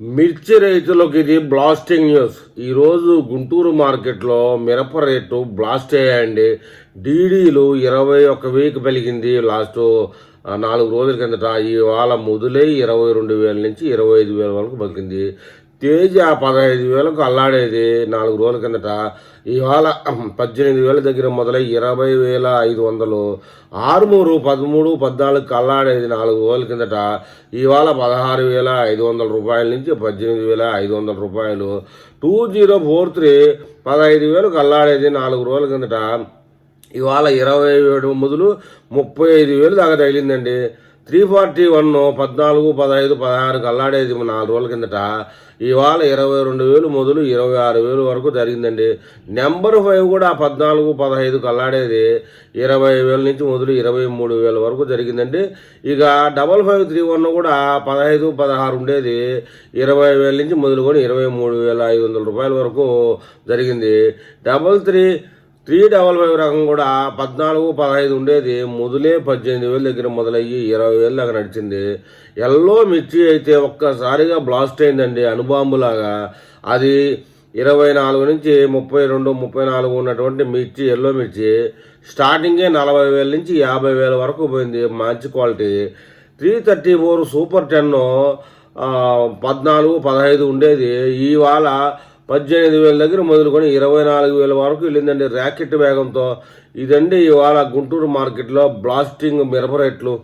మిర్చి రైతులకు ఇది బ్లాస్టింగ్ న్యూస్ ఈరోజు గుంటూరు మార్కెట్లో మిరప రేటు బ్లాస్ట్ అయ్యాయండి. డీడీలు ఇరవై ఒక్క వీక్ పెరిగింది. లాస్ట్ నాలుగు రోజుల కిందట ఇవాళ మొదలై ఇరవై రెండు వేల నుంచి ఇరవై ఐదు వేల వరకు పలికింది తేజ పదహైదు వేలకు అల్లాడేది నాలుగు రోజుల కిందట. ఇవాళ పద్దెనిమిది వేల దగ్గర మొదలై ఇరవై వేల ఐదు వందలు. ఆరుమూరు పదమూడు పద్నాలుగు అల్లాడేది నాలుగు రోజుల కిందట. ఇవాళ పదహారు వేల ఐదు వందల రూపాయల నుంచి పద్దెనిమిది వేల ఐదు వందల రూపాయలు. టూ జీరో ఫోర్ త్రీ పదహైదు వేలకు అల్లాడేది నాలుగు రోజుల కిందట. ఇవాళ ఇరవై ఏడు మొదలు ముప్పై ఐదు వేలు దాకా తగిలిందండి. త్రీ ఫార్టీ వన్ పద్నాలుగు పదహైదు పదహారుకి అల్లాడేది నాలుగు రోజుల కిందట ఇవాళ ఇరవై రెండు వేలు మొదలు ఇరవై ఆరు వేలు వరకు జరిగిందండి. నెంబర్ ఫైవ్ కూడా పద్నాలుగు పదహైదుకు అల్లాడేది ఇరవై వేల నుంచి మొదలు ఇరవై మూడు వేల వరకు జరిగిందండి. ఇక డబల్ ఫైవ్ త్రీ వన్ కూడా పదహైదు పదహారు ఉండేది ఇరవై వేల నుంచి మొదలుకొని ఇరవై మూడు వేల ఐదు వందల రూపాయల వరకు జరిగింది. Double three three double five రకం కూడా పద్నాలుగు పదహైదు ఉండేది. మొదలే పద్దెనిమిది వేల దగ్గర మొదలయ్యి ఇరవై వేల దాకా నడిచింది. ఎల్లో మిర్చి అయితే ఒక్కసారిగా బ్లాస్ట్ అయిందండి. అనుబాంబులాగా అది ఇరవై నాలుగు నుంచి ముప్పై రెండు ముప్పై నాలుగు ఉన్నటువంటి మిర్చి ఎల్లో మిర్చి. స్టార్టింగే నలభై వేల నుంచి యాభై వేల వరకు పోయింది. మంచి quality. Three thirty four super ten పద్నాలుగు పదహైదు ఉండేది. ఇవాళ పద్దెనిమిది వేల దగ్గర మొదలుకొని ఇరవై నాలుగు వేల వరకు వెళ్ళిందండి ర్యాకెట్ వేగంతో. ఇదండి ఇవాళ గుంటూరు మార్కెట్లో బ్లాస్టింగ్ మిరప రేట్లు.